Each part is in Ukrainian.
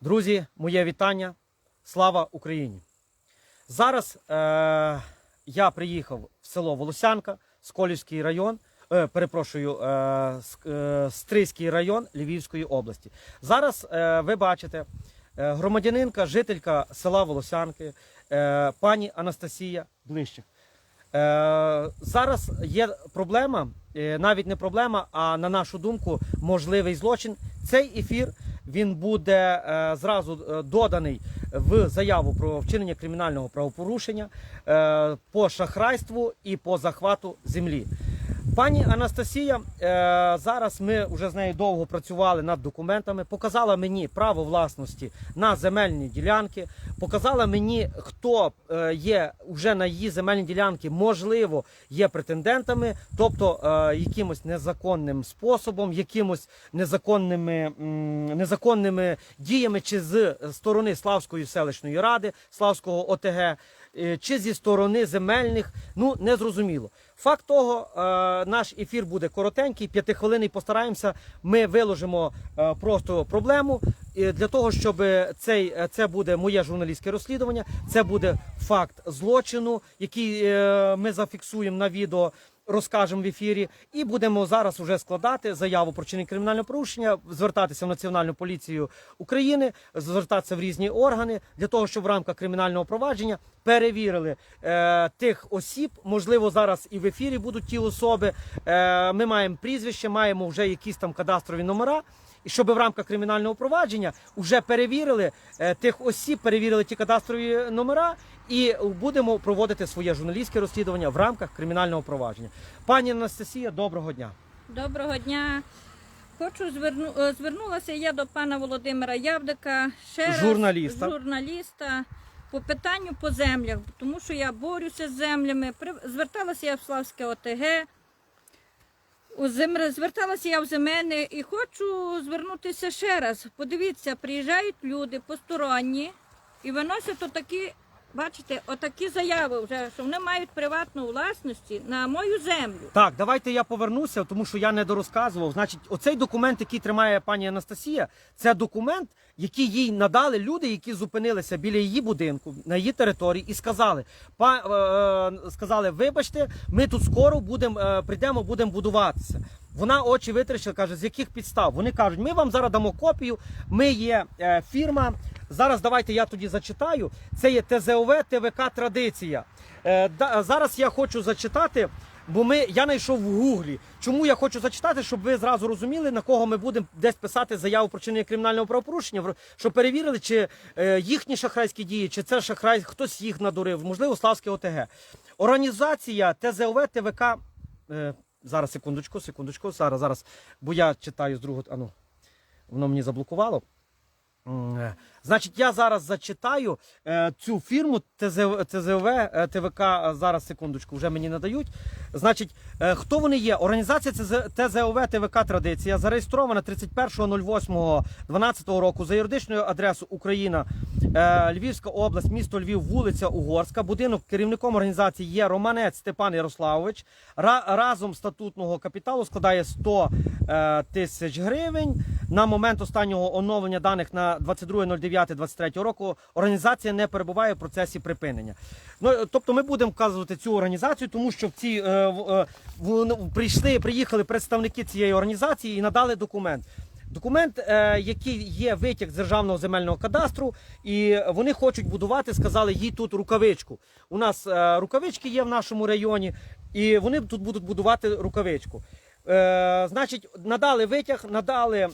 Друзі, моє вітання. Слава Україні! Зараз е, я приїхав в село Волосянка, Сколівський район, е, перепрошую, е, е, Стрийський район Львівської області. Зараз е, ви бачите е, громадянинка, жителька села Волосянки, е, пані Анастасія Блищик. Е, зараз є проблема, е, навіть не проблема, а на нашу думку, можливий злочин. Цей ефір він буде е, зразу е, доданий в заяву про вчинення кримінального правопорушення е, по шахрайству і по захвату землі. Пані Анастасія, е, зараз ми вже з нею довго працювали над документами. Показала мені право власності на земельні ділянки, показала мені, хто е, є вже на її земельні ділянки, можливо, є претендентами, тобто е, якимось незаконним способом, якимось незаконними, незаконними діями, чи з сторони Славської селищної ради, Славського ОТГ, чи зі сторони земельних, ну не зрозуміло. Факт того, е, наш ефір буде коротенький, п'ятихвилинний. Постараємося. Ми виложимо е, просто проблему для того, щоб цей е, це буде моє журналістське розслідування. Це буде факт злочину, який ми зафіксуємо на відео. Розкажемо в ефірі, і будемо зараз уже складати заяву про чинення кримінального порушення, звертатися в Національну поліцію України, звертатися в різні органи для того, щоб в рамках кримінального провадження перевірили е, тих осіб. Можливо, зараз і в ефірі будуть ті особи. Е, ми маємо прізвище, маємо вже якісь там кадастрові номера. І щоб в рамках кримінального провадження вже перевірили е, тих осіб, перевірили ті кадастрові номера, і будемо проводити своє журналістське розслідування в рамках кримінального провадження. Пані Анастасія, доброго дня. Доброго дня. Хочу зверну... е, звернулася я до пана Володимира Явдика, ще раз, Журналіста. журналіста по питанню по землях, тому що я борюся з землями. Зверталася я в Славське ОТГ, зверталася я в земельне і хочу звернутися ще раз. Подивіться, приїжджають люди посторонні і виносять отакі, бачите, отакі заяви вже, що вони мають приватну власності на мою землю. Так, давайте я повернуся, тому що я не дорозказував. Значить, оцей документ, який тримає пані Анастасія, це документ, який їй надали люди, які зупинилися біля її будинку на її території, і сказали: па, е, е, сказали, вибачте, ми тут скоро будемо е, прийдемо, будемо будуватися. Вона очі витрачила, каже, з яких підстав? Вони кажуть, ми вам зараз дамо копію. Ми є е, фірма. Зараз давайте я тоді зачитаю. Це є ТЗОВ ТВК Традиція. Е, да, зараз я хочу зачитати. Бо ми я знайшов в гуглі. Чому я хочу зачитати, щоб ви зразу розуміли, на кого ми будемо десь писати заяву про чинення кримінального правопорушення, щоб перевірили, чи е, їхні шахрайські дії, чи це шахрай, хтось їх надурив, можливо, Славське ОТГ. Організація ТЗОВ ТВК. Е, зараз секундочку, секундочку. Зараз, зараз, бо я читаю з другого. Ану, воно мені заблокувало. Е, Значить, я зараз зачитаю е, цю фірму ТЗВ, ТЗВ е, ТВК. Зараз секундочку, вже мені надають. Значить, хто вони є? Організація ТЗ- ТЗОВ ТВК Традиція зареєстрована 31.08.12 року за юридичною адресою Україна, Львівська область, місто Львів, вулиця Угорська. Будинок керівником організації є Романець Степан Ярославович. Ра- разом статутного капіталу складає 100 е, тисяч гривень. На момент останнього оновлення даних на 22.09.23 року організація не перебуває в процесі припинення. Ну, тобто ми будемо вказувати цю організацію, тому що в ці е, е, прийшли, приїхали представники цієї організації і надали документ. Документ, е, який є витяг з державного земельного кадастру, і вони хочуть будувати, сказали їй тут рукавичку. У нас е, рукавички є в нашому районі, і вони тут будуть будувати рукавичку. Е, значить, надали витяг, надали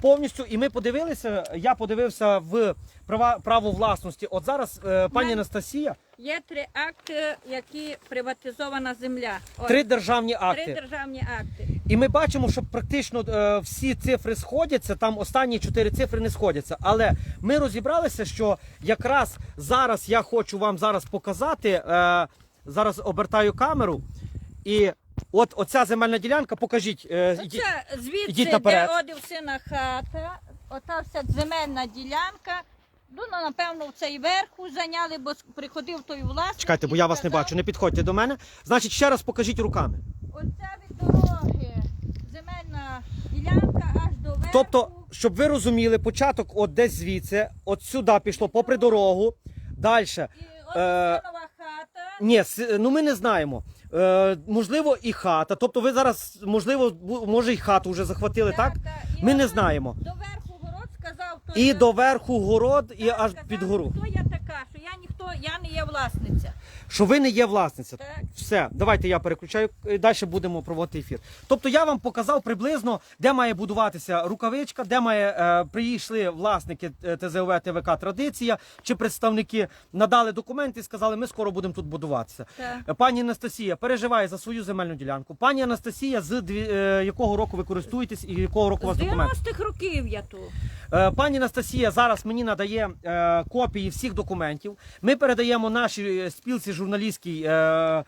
повністю, і ми подивилися. Я подивився в права право власності. От зараз е, пані Анастасія, Є три акти, які приватизована земля. Ось, три державні три акти. державні акти. І ми бачимо, що практично е, всі цифри сходяться. Там останні чотири цифри не сходяться. Але ми розібралися, що якраз зараз я хочу вам зараз показати. Е, зараз обертаю камеру. І от оця земельна ділянка, покажіть. Е, ідіть. Оце звідси, ідіть де одів сина хата, ота вся земельна ділянка. Ну, ну, напевно, в цей верху зайняли, бо приходив той власник. Чекайте, бо і я вас не сказав, бачу. Не підходьте до мене. Значить, ще раз покажіть руками. Оця від дороги земельна ділянка аж до верху. Тобто, щоб ви розуміли, початок от десь звідси, от сюди пішло попри дорогу. Далі. І от е, хата. Ні, с- ну ми не знаємо. Е, можливо, і хата. Тобто, ви зараз, можливо, бу- може, і хату вже захватили, так? І Ми не знаємо. До верху город сказав, то І я- до верху город, і аж сказав, під гору. Хто я така, що я ніхто, я не є власниця. Що ви не є власниця. Так. Все, давайте я переключаю і далі будемо проводити ефір. Тобто я вам показав приблизно, де має будуватися рукавичка, де має е, прийшли власники е, ТЗОВ ТВК Традиція чи представники надали документи і сказали, ми скоро будемо тут будуватися. Так. Е, Пані Анастасія переживає за свою земельну ділянку. Пані Анастасія, з дві- е, якого року ви користуєтесь і якого року у вас З 90-х років я тут. Е, Пані Анастасія зараз мені надає е, копії всіх документів. Ми передаємо нашій е, спілці журналістській е, е,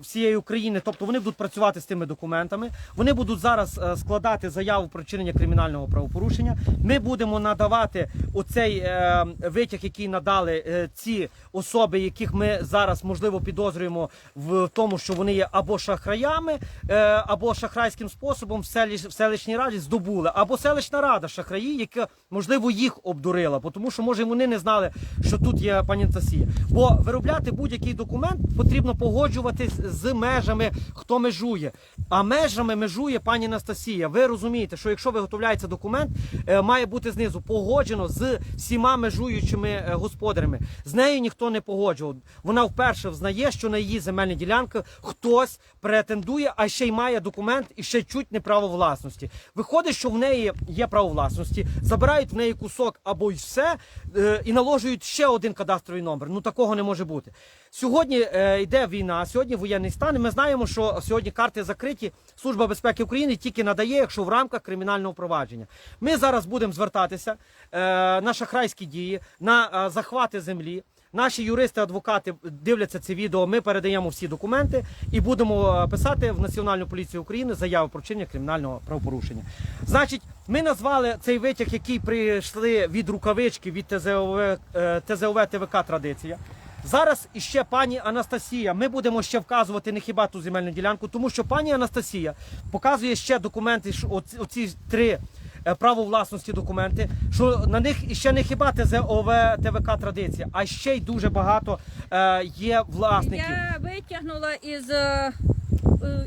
всієї України. Тобто вони будуть працювати з тими документами. Вони будуть зараз е, складати заяву про вчинення кримінального правопорушення. Ми будемо надавати оцей е, витяг, який надали е, ці особи, яких ми зараз можливо підозрюємо в тому, що вони є або шахраями, е, або шахрайським способом в, селищ, в селищній раді здобули, або селищна рада шахраї, яка можливо їх обдурила, тому що може вони не знали, що тут є пані Анастасія. Бо виробляти будь-який документ потрібно погоджуватись з межами, хто межує. А межами межує пані Анастасія. Ви розумієте, що якщо виготовляється документ, е, має бути знизу погоджено з всіма межуючими е, господарями. З нею ніхто не погоджував. Вона вперше взнає, що на її земельні ділянки хтось претендує, а ще й має документ і ще чуть не право власності. Виходить, що в неї є право власності, забирають в неї кусок або й все е, і наложують ще один кадастровий номер. Ну такого не може бути. Сьогодні е, йде війна, сьогодні воєнний стан. Ми знаємо, що сьогодні карти закриті. Служба безпеки України тільки надає, якщо в рамках кримінального провадження. Ми зараз будемо звертатися е, на шахрайські дії, на е, захвати землі. Наші юристи, адвокати дивляться це відео. Ми передаємо всі документи і будемо е, писати в Національну поліцію України заяву про вчинення кримінального правопорушення. Значить, ми назвали цей витяг, який прийшли від рукавички від ТЗОВ, е, ТЗОВ ТВК Традиція. Зараз іще пані Анастасія. Ми будемо ще вказувати не хіба ту земельну ділянку, тому що пані Анастасія показує ще документи, оці, три е, право власності документи, що на них іще не хіба ТЗОВ ТВК Традиція, а ще й дуже багато е, є власників. Я витягнула із е,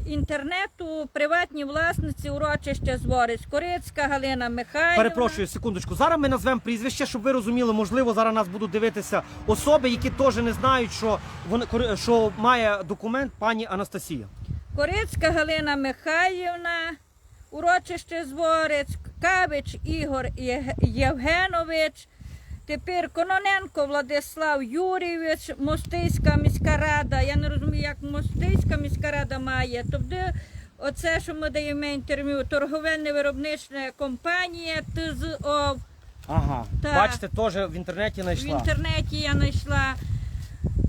інтернету приватні власниці урочища Зворець. Корицька Галина Михайлівна. Перепрошую секундочку. Зараз ми назвемо прізвище, щоб ви розуміли, можливо, зараз нас будуть дивитися особи, які теж не знають, що вони що має документ пані Анастасія. Корицька Галина Михайлівна, урочище Зворець, Кавич Ігор Євгенович, тепер Кононенко Владислав Юрійович, Мостиська міська рада. Я не розумію, як Мостиська міська рада має. Тобто, оце, що ми даємо інтерв'ю, торговельно-виробнична компанія ТЗО. Ага, Так. бачите, теж в інтернеті знайшла. В інтернеті я знайшла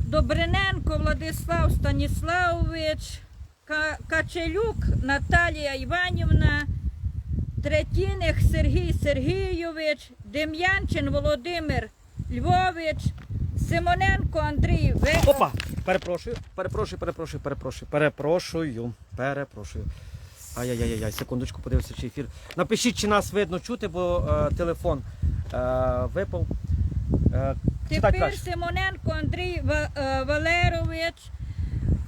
Добриненко Владислав Станіславович, Ка- Качелюк Наталія Іванівна, Третіних Сергій Сергійович, Дем'янчин Володимир Львович, Симоненко Андрій Ве... Опа! Перепрошую, перепрошую, перепрошую, перепрошую, перепрошую, перепрошую. Ай-яй-яй-яй, секундочку, подивився, чи ефір. Напишіть, чи нас видно чути, бо е, телефон е, випав. Е, Тепер. Симоненко Андрій Ва- е, Валерович,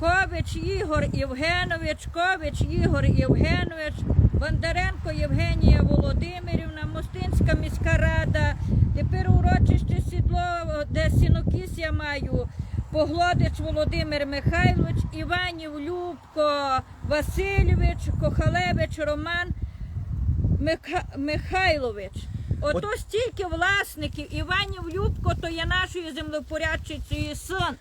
Кович Ігор Євгенович, Кович Ігор Євгенович, Бондаренко Євгенія Володимирівна, Мостинська міська рада, тепер урочище сідло, де сінокіс я маю. Поглодич Володимир Михайлович, Іванів Любко Васильович, Кохалевич Роман Миха... Михайлович. Ото стільки власників Іванів Любко, то є нашою землепорядчицею син.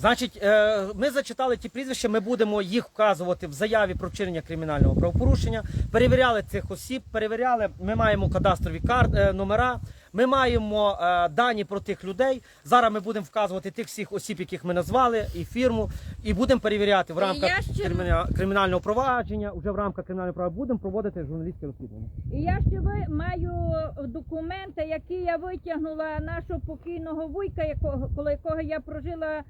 Значить, е, ми зачитали ті прізвища, ми будемо їх вказувати в заяві про вчинення кримінального правопорушення. Перевіряли цих осіб, перевіряли. Ми маємо кадастрові кар... е, номера, ми маємо е, дані про тих людей. Зараз ми будемо вказувати тих всіх осіб, яких ми назвали, і фірму, і будемо перевіряти в рамках ще- кримінального провадження. Уже в рамках кримінального провадження будемо проводити журналістське розслідування. І я ще ви маю документи, які я витягнула нашого покійного вуйка, якого коло якого я прожила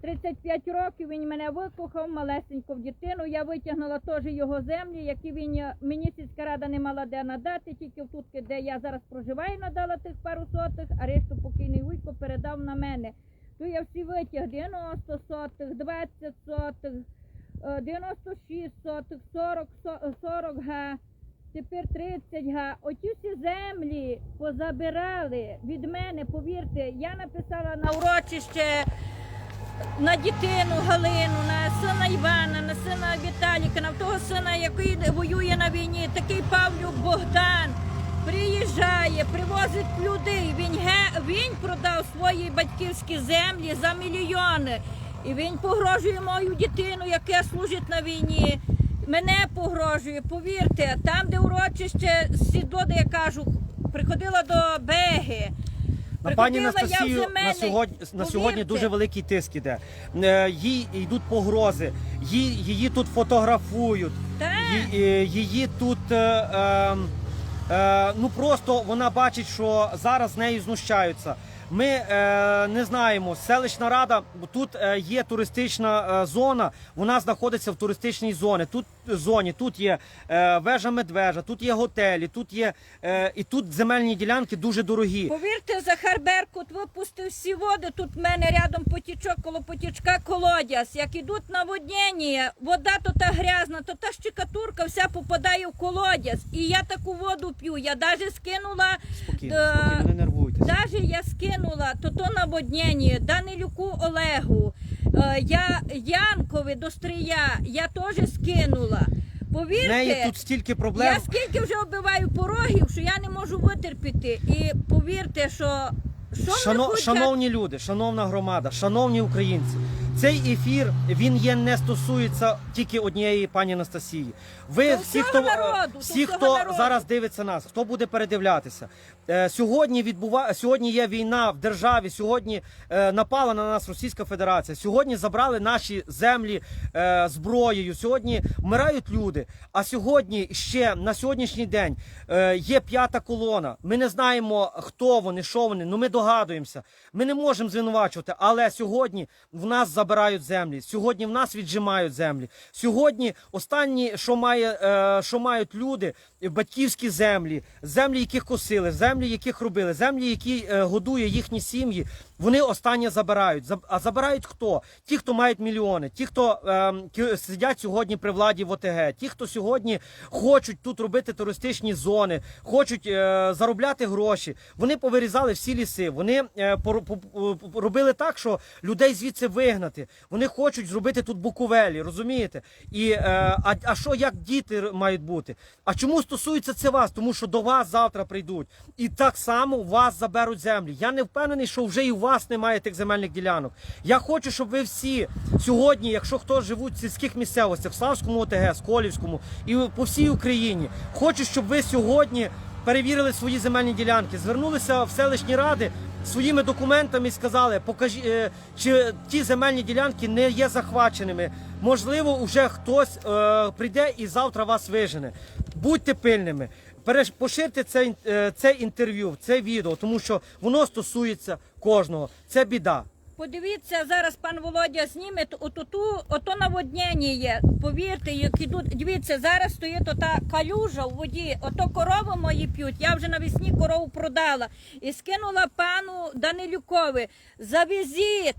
35 років він мене викохав, малесеньку в дитину. Я витягнула теж його землі, які він мені сільська рада не мала де надати, тільки тут, де я зараз проживаю, надала тих пару сотих, а решту покійний вуйко передав на мене. То я всі витяг 90 сотих, 20 сотих, е, 96 сотих, 40, 40 га. Тепер 30 га. Оті всі землі позабирали від мене, повірте, я написала на урочище на дитину Галину, на сина Івана, на сина Віталіка, на того сина, який воює на війні, такий Павлюк Богдан. Приїжджає, привозить людей. Він, ге- він продав свої батьківські землі за мільйони. І він погрожує мою дитину, яка служить на війні. Мене погрожує, повірте, там, де урочище сідло, де я кажу, приходила до Беги. На пані Анастасію на сьогодні на сьогодні дуже великий тиск іде. Е, Їй йдуть погрози, її, її тут фотографують, її, е, її тут. е, е, е, ну просто вона бачить, що зараз з нею знущаються. Ми е, не знаємо, селищна рада, бо тут е, є туристична е, зона, вона знаходиться в туристичній зоні. Тут зоні, тут є е, вежа медвежа, тут є готелі, тут є е, і тут земельні ділянки дуже дорогі. Повірте, Захар Беркут випустив всі води. Тут в мене рядом потічок, коло потічка колодязь. Як ідуть наводнення, вода то та грязна, то та щекатурка вся попадає в колодязь. І я таку воду п'ю. Я навіть скинула, Спокійно, Е, спокійно, не нервуйтеся. Навіть я скинула то то наводнення Данилюку Олегу, е, я Янкові до Стрия, я теж скинула. Повірте, неї тут стільки проблем. я скільки вже оббиваю порогів, що я не можу витерпіти. І повірте, що що Шано, хочуть? шановні люди, шановна громада, шановні українці, цей ефір він є не стосується тільки однієї пані Анастасії. Ви То всі, хто народу, всі, хто народу. зараз дивиться нас, хто буде передивлятися. Е, сьогодні відбува... сьогодні є війна в державі. Сьогодні е, напала на нас Російська Федерація. Сьогодні забрали наші землі е, зброєю. Сьогодні вмирають люди. А сьогодні ще на сьогоднішній день е, є п'ята колона. Ми не знаємо, хто вони, що вони. Ну ми догадуємося. Ми не можемо звинувачувати, але сьогодні в нас забирають землі. Сьогодні в нас віджимають землі. Сьогодні останні, що має, е, що мають люди, батьківські землі, землі, яких косили, землі, яких робили, землі, які е, годує їхні сім'ї. Вони останнє забирають. Заб- А забирають хто? Ті, хто мають мільйони, ті, хто ки- сидять сьогодні при владі в ОТГ, ті, хто сьогодні хочуть тут робити туристичні зони, хочуть е, заробляти гроші. Вони повирізали всі ліси. Вони е, пор- по- по- робили так, що людей звідси вигнати. Вони хочуть зробити тут буковелі, розумієте? І е, а, а що як діти мають бути? А чому стосується це вас? Тому що до вас завтра прийдуть, і так само вас заберуть землі. Я не впевнений, що вже і у вас немає тих земельних ділянок. Я хочу, щоб ви всі сьогодні, якщо хто живуть в сільських місцевостях, в Славському ОТГ, Сколівському і по всій Україні, хочу, щоб ви сьогодні перевірили свої земельні ділянки, звернулися в селищні ради своїми документами сказали, покажі, е, чи ті земельні ділянки не є захваченими. Можливо, вже хтось е, прийде і завтра вас вижене. Будьте пильними. Поширте це, е, це інтерв'ю, це відео, тому що воно стосується кожного. Це біда. Подивіться, зараз пан Володя зніме т- ото, наводнення є. Повірте, як ідуть. Дивіться, зараз стоїть ота калюжа в воді, ото корови мої п'ють. Я вже навесні корову продала і скинула пану Данилюкові. Завезіть.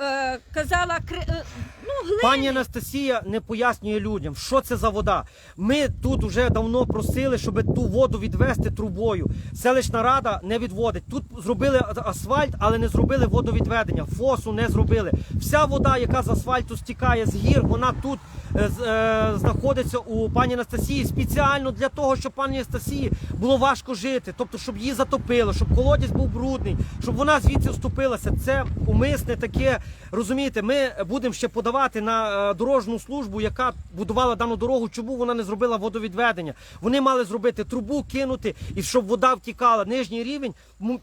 Е, казала, кри- е, ну, глини. Пані Анастасія не пояснює людям, що це за вода. Ми тут вже давно просили, щоб ту воду відвести трубою. Селищна рада не відводить. Тут зробили асфальт, але не зробили водовідведення. Фосу не зробили. Вся вода, яка з асфальту стікає з гір, вона тут е, е, знаходиться у пані Анастасії спеціально для того, щоб пані Анастасії було важко жити, тобто, щоб її затопило, щоб колодязь був брудний, щоб вона звідси вступилася. Це умисне таке. Розумієте, ми будемо ще подавати на е, дорожню службу, яка будувала дану дорогу. Чому вона не зробила водовідведення? Вони мали зробити трубу, кинути і щоб вода втікала. Нижній рівень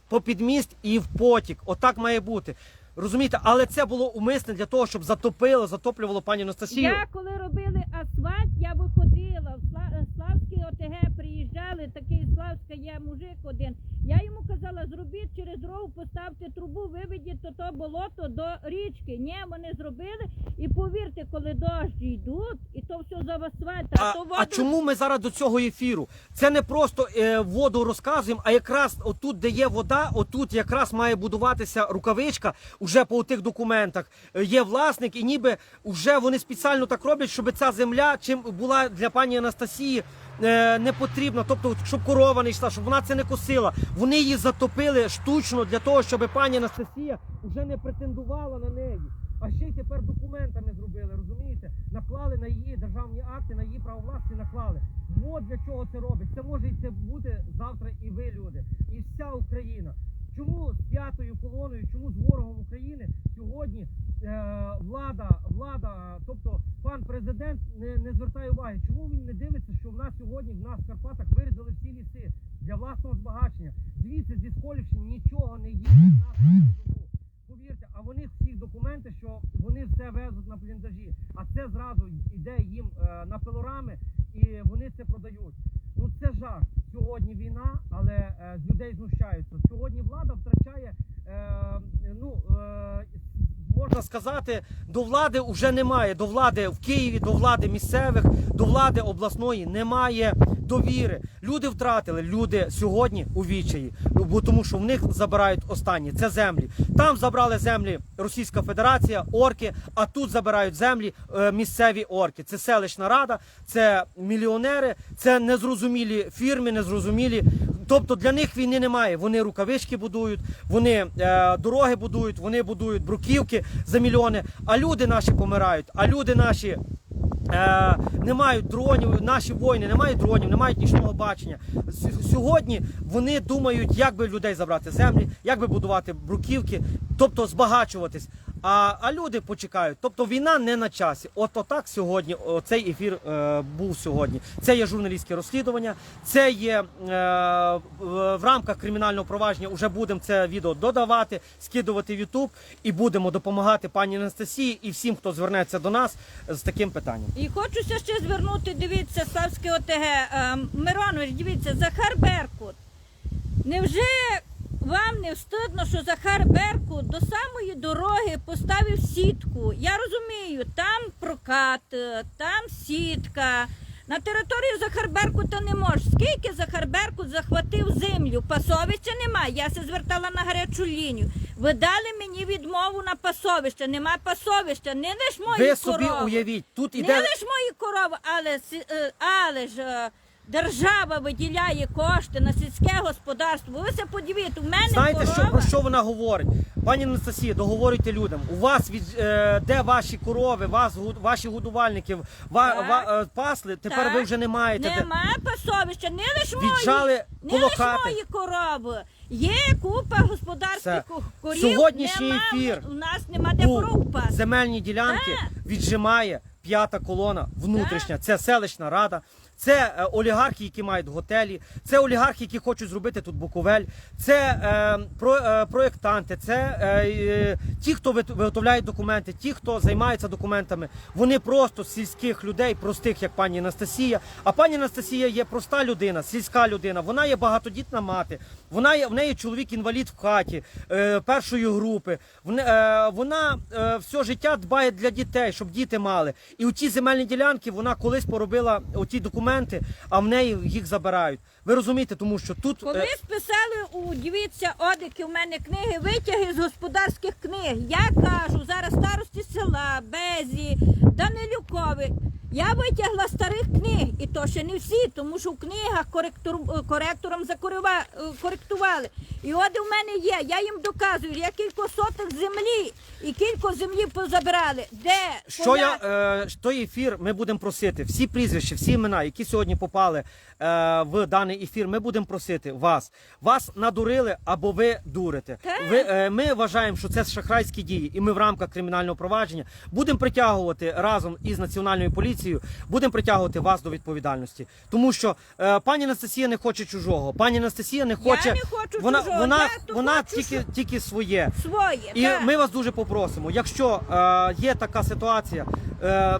по підміст і в потік. Отак має бути. Розумієте, але це було умисне для того, щоб затопило, затоплювало пані Анастасію. Я коли робили асфальт, я виходила в Сла- Славське ОТГ, приїжджала. казали, такий Славська є мужик один. Я йому казала, зробіть через дорогу, поставте трубу, виведіть то, то болото до річки. Ні, вони зробили. І повірте, коли дощі йдуть, і то все за а, А, то воду а чому ми зараз до цього ефіру? Це не просто е, воду розказуємо, а якраз отут, де є вода, отут якраз має будуватися рукавичка. Уже по тих документах Е, є власник, і ніби вже вони спеціально так роблять, щоб ця земля чим була для пані Анастасії. Е, Не потрібна, тобто, щоб корова не йшла, щоб вона це не косила. Вони її затопили штучно для того, щоб пані Анастасія вже не претендувала на неї. А ще й тепер документами зробили, розумієте? Наклали на її державні акти, на її право власності наклали. От для чого це робить. Це може і це бути завтра і ви, люди, і вся Україна. Чому з п'ятою колоною, чому з ворогом України сьогодні е, влада, влада, тобто пан президент не, не звертає уваги? Чому він не дивиться, що в нас сьогодні в нас в Карпатах вирізали всі ліси для власного збагачення? Звідси зі Сколівщини нічого не їде на передову. Повірте, а вони всі документи, що вони все везуть на бліндажі, а це зразу йде їм е, на пилорами, і вони це продають. Ну це жах. Сьогодні війна, але е, з людей знущаються. Сьогодні влада втрачає. Е, ну е, можна сказати, до влади вже немає. До влади в Києві, до влади місцевих, до влади обласної немає довіри. Люди втратили. Люди сьогодні у відчаї, бо тому що в них забирають останні. Це землі. Там забрали землі Російська Федерація, орки, а тут забирають землі е, місцеві орки. Це селищна рада, це мільйонери, це незрозумілі фірми, незрозумілі. Тобто для них війни немає. Вони рукавички будують, вони е, дороги будують, вони будують бруківки за мільйони. А люди наші помирають. А люди наші е, не мають дронів, наші воїни не мають дронів, не мають нічного бачення. Сьогодні вони думають, як би людей забрати землі, як би будувати бруківки, тобто збагачуватись. А, а люди почекають. Тобто війна не на часі. От отак сьогодні цей ефір е, був сьогодні. Це є журналістське розслідування, це є е, в рамках кримінального провадження. Вже будемо це відео додавати, скидувати в YouTube і будемо допомагати пані Анастасії і всім, хто звернеться до нас з таким питанням. І хочуся ще звернути, дивіться, Славське ОТГ. Е, Миронович, дивіться, Захар Беркут. Невже вам не встидно, що Захар Беркут до самої дороги поставив сітку? Я розумію, там прокат, е, там сітка. На територію Захар Беркута не може. Скільки Захар Беркут захватив землю? Пасовища немає. Я се звертала на гарячу лінію. Ви дали мені відмову на пасовище. Нема пасовища, не лиш мої Ви собі корови. уявіть, тут іде... Не лиш мої корови, але, е, але ж е, держава виділяє кошти на сільське господарство. Ви се подивіться, у мене Знаєте, корова. що про що вона говорить? Пані Анастасія, договорюйте людям. У вас від е, де ваші корови, вас ваші годувальники ва, Так. ва- е, пасли. Тепер Так. ви вже не маєте. де- Нема пасовища, не лиш мої, не коло лиш хати. мої корови. Є купа господарських корів. Сьогоднішній нема, ефір У нас нема де коров пасти. земельні ділянки Так. віджимає п'ята колона внутрішня. Це селищна рада. Це е, олігархи, які мають готелі, це олігархи, які хочуть зробити тут Буковель, це е, про, е, проєктанти, це е, е, ті, хто виготовляють документи, ті, хто займається документами. Вони просто сільських людей, простих, як пані Анастасія. А пані Анастасія є проста людина, сільська людина. Вона є багатодітна мати. Вона є в неї чоловік інвалід в хаті е, першої групи. Вне- е, вона е, все життя дбає для дітей, щоб діти мали. І у ті земельні ділянки вона колись поробила оті документи, а в неї їх забирають. Ви розумієте, тому що тут коли списали у дивіться, одики в мене книги, витяги з господарських книг. Я кажу, зараз старості села, Безі, Данилюкові. Я витягла старих книг, і то ще не всі, тому що в книгах коректор, коректором закорива, е, коректували. І от у мене є, я їм доказую, я кілько соток землі і кілько землі позабирали. Де Що я е, той ефір ми будемо просити, всі прізвища, всі імена, які сьогодні попали е, в даний ефір, ми будемо просити вас. Вас надурили або ви дурите. Ви, е, ми вважаємо, що це шахрайські дії, і ми в рамках кримінального провадження будемо притягувати разом із національною поліцією, будемо притягувати вас до відповідальності. Тому що е, пані Анастасія не хоче чужого. Пані Анастасія не хоче. не хочу вона чужого, вона, я вона хочу, тільки, щоб- тільки своє. своє. І так. ми вас дуже попросимо, якщо е, є така ситуація, е,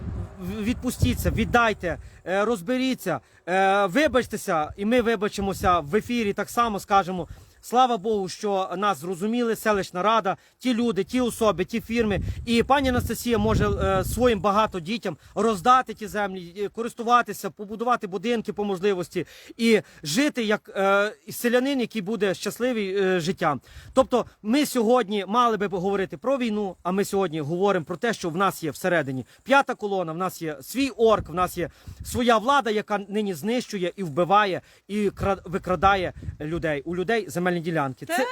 відпустіться, віддайте, е, розберіться, е, вибачтеся, і ми вибачимося в ефірі. Так само скажемо. Слава Богу, що нас зрозуміли, селищна рада, ті люди, ті особи, ті фірми. І пані Анастасія може е, своїм багато дітям роздати ті землі, е, користуватися, побудувати будинки по можливості і жити як е, селянин, який буде щасливий життям. Тобто, ми сьогодні мали би говорити про війну, а ми сьогодні говоримо про те, що в нас є всередині п'ята колона, в нас є свій орк, в нас є своя влада, яка нині знищує і вбиває, і кра- викрадає людей у людей земельні ділянки. Це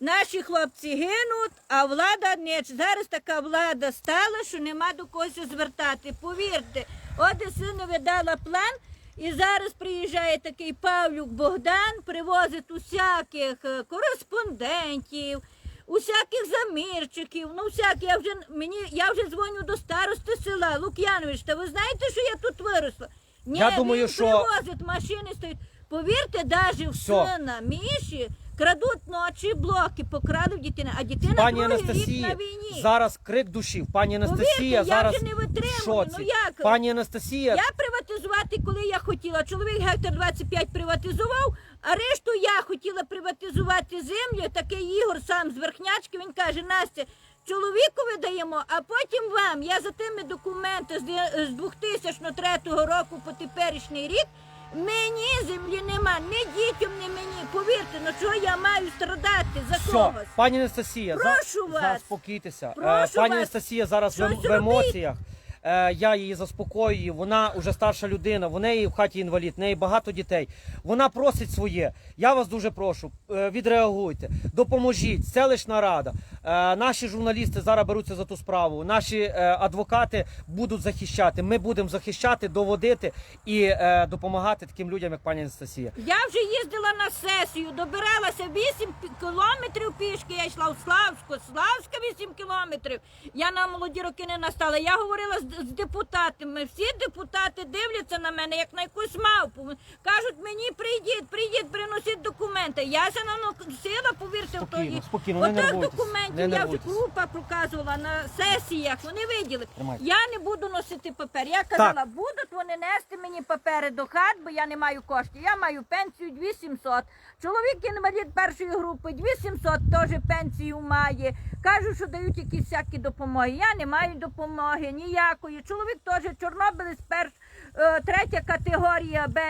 наші хлопці гинуть, а влада не зараз така влада стала, що нема до когось звертати. Повірте, Одесинові дала план. І зараз приїжджає такий Павлюк Богдан, привозить усяких е, кореспондентів, усяких замірчиків. Ну, всякі, я вже мені я вже дзвоню до старости села Лук'янович. Та ви знаєте, що я тут виросла? Ні, Я думаю, він що- привозить, машини стоять. Повірте, навіть в сина Міші крадуть ночі блоки, покрали в дитини, а дитина пані другий рік Анастасія на війні. зараз крик душі. Пані Анастасія Повірте, я зараз вже не витримую. в шоці. Ну як? Пані Анастасія, Я приватизувати, коли я хотіла. Чоловік гектар 25 приватизував, а решту я хотіла приватизувати землю. Такий Ігор сам з верхнячки. Він каже: Настя, чоловіку видаємо, а потім вам. Я за тими документами з де- з 2003 року по теперішній рік. Мені землі нема, ні дітям, ні мені. Повірте, на чого я маю страдати за все, когось? пані Анастасія, Прошу за, вас. заспокійтеся. Е, Прошу пані вас. Анастасія зараз в, Щось в робіть. емоціях. Е, Я її заспокоюю. Вона вже старша людина. В неї в хаті інвалід, в неї багато дітей. Вона просить своє. Я вас дуже прошу. е, Відреагуйте, допоможіть. Селищна рада. Е, Наші журналісти зараз беруться за ту справу. Наші адвокати будуть захищати. Ми будемо захищати, доводити і допомагати таким людям, як пані Анастасія. Я вже їздила на сесію, добиралася 8 кілометрів пішки. Я йшла в Славську, Славська 8 кілометрів. Я на молоді роки не настала. Я говорила з, з депутатами. Всі депутати дивляться на мене як на якусь мавпу. Кажуть, мені прийдіть, прийдіть, приносіть документи. Я се носила, повірте, в спокійно, Отак документів я вже нервуйтесь. група показувала на сесіях. Вони виділи. Тримайте. Я не буду носити папер. Я казала, будуть вони нести мені папери до хат, бо я не маю коштів. Я маю пенсію 2700. Чоловік інвалід першої групи 2700 теж пенсію має. Кажуть, що дають якісь всякі допомоги. Я не маю допомоги ніякої. Чоловік теж чорнобилець перш е, третя категорія Б.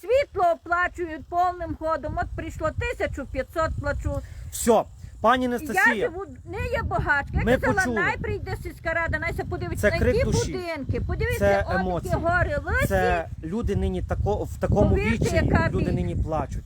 Світло оплачують повним ходом. От прийшло 1500 плачу. Все, пані Я живу, не є багачка. Я казала, почули. най прийде сільська рада, най се подивиться на ті душі. будинки. Подивіться, от такі гори лисі. Це люди нині тако, в такому Повірте, вічі, люди нині плачуть.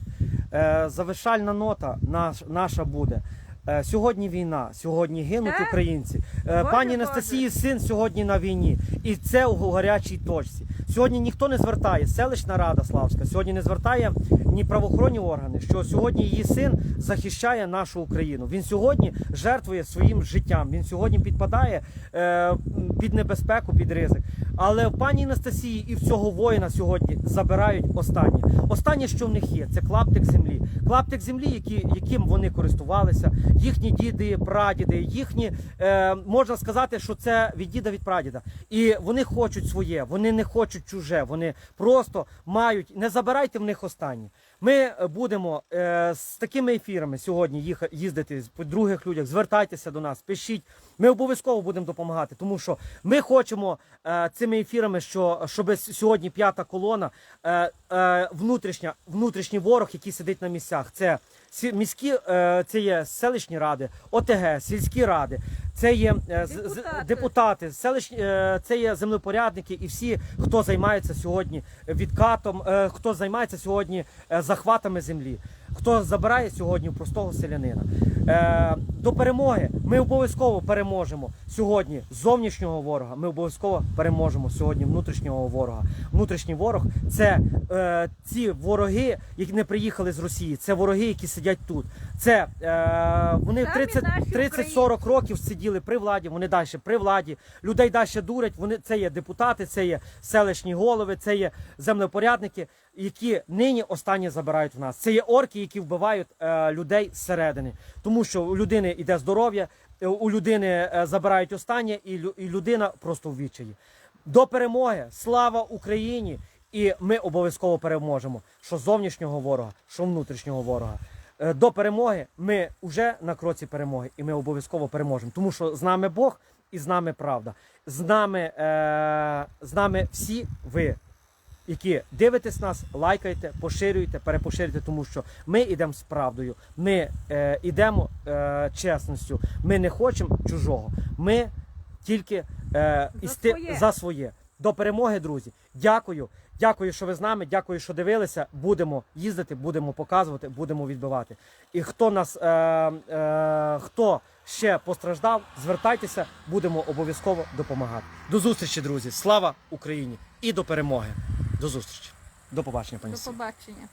Е, завершальна нота наш, наша буде. Е, сьогодні війна, сьогодні гинуть Так. українці. Е, Боже, пані. Анастасії син сьогодні на війні. І це у гарячій точці. Сьогодні ніхто не звертає, селищна рада Славська, сьогодні не звертає ні правоохоронні органи, що сьогодні її син захищає нашу Україну. Він сьогодні жертвує своїм життям. Він сьогодні підпадає е, під небезпеку, під ризик. Але в пані Анастасії і в цього воїна сьогодні забирають останнє. Останнє, що в них є, це клаптик землі. Клаптик землі, які, яким вони користувалися, їхні діди, прадіди, їхні е, можна сказати, що це від діда від прадіда. І вони хочуть своє, вони не хочуть чуже. Вони просто мають. Не забирайте в них останнє. Ми будемо е, з такими ефірами сьогодні їх, їздити по других людях. Звертайтеся до нас, пишіть. Ми обов'язково будемо допомагати, тому що ми хочемо е, цими ефірами, що щоб сьогодні п'ята колона, е, е, внутрішня, внутрішній ворог, який сидить на місцях. Це міські, е, це є селищні ради, ОТГ, сільські ради. Це є е, Депутати. депутати, селищні, е, це є землепорядники і всі, хто займається сьогодні відкатом, хто займається сьогодні захватами землі, хто забирає сьогодні простого селянина. Е, До перемоги ми обов'язково переможемо сьогодні зовнішнього ворога. Ми обов'язково переможемо сьогодні внутрішнього ворога. Внутрішній ворог це е, ці вороги, які не приїхали з Росії. Це вороги, які сидять тут. Це е, вони Самі 30 наші 30-40 років сиділи при владі. Вони далі при владі. Людей далі дурять. Вони це є депутати, це є селищні голови, це є землепорядники, які нині останні забирають в нас. Це є орки, які вбивають е, людей зсередини, тому що у людини йде здоров'я, е, у людини е, забирають останнє, і, лю- і людина просто в відчаї. До перемоги! Слава Україні! І ми обов'язково переможемо. Що зовнішнього ворога, що внутрішнього ворога. Е, До перемоги ми вже на кроці перемоги, і ми обов'язково переможемо. Тому що з нами Бог і з нами правда. З нами, е, з нами всі ви, які дивитесь нас, лайкайте, поширюйте, перепоширюйте, тому що ми йдемо з правдою, ми е, йдемо е, чесністю. Ми не хочемо чужого. Ми тільки е, За істи- своє. за своє. До перемоги, друзі. Дякую. Дякую, що ви з нами. Дякую, що дивилися. Будемо їздити, будемо показувати, будемо відбивати. І хто нас, е, е, хто ще постраждав, звертайтеся, будемо обов'язково допомагати. До зустрічі, друзі. Слава Україні і до перемоги. До зустрічі. До побачення, пані. До побачення.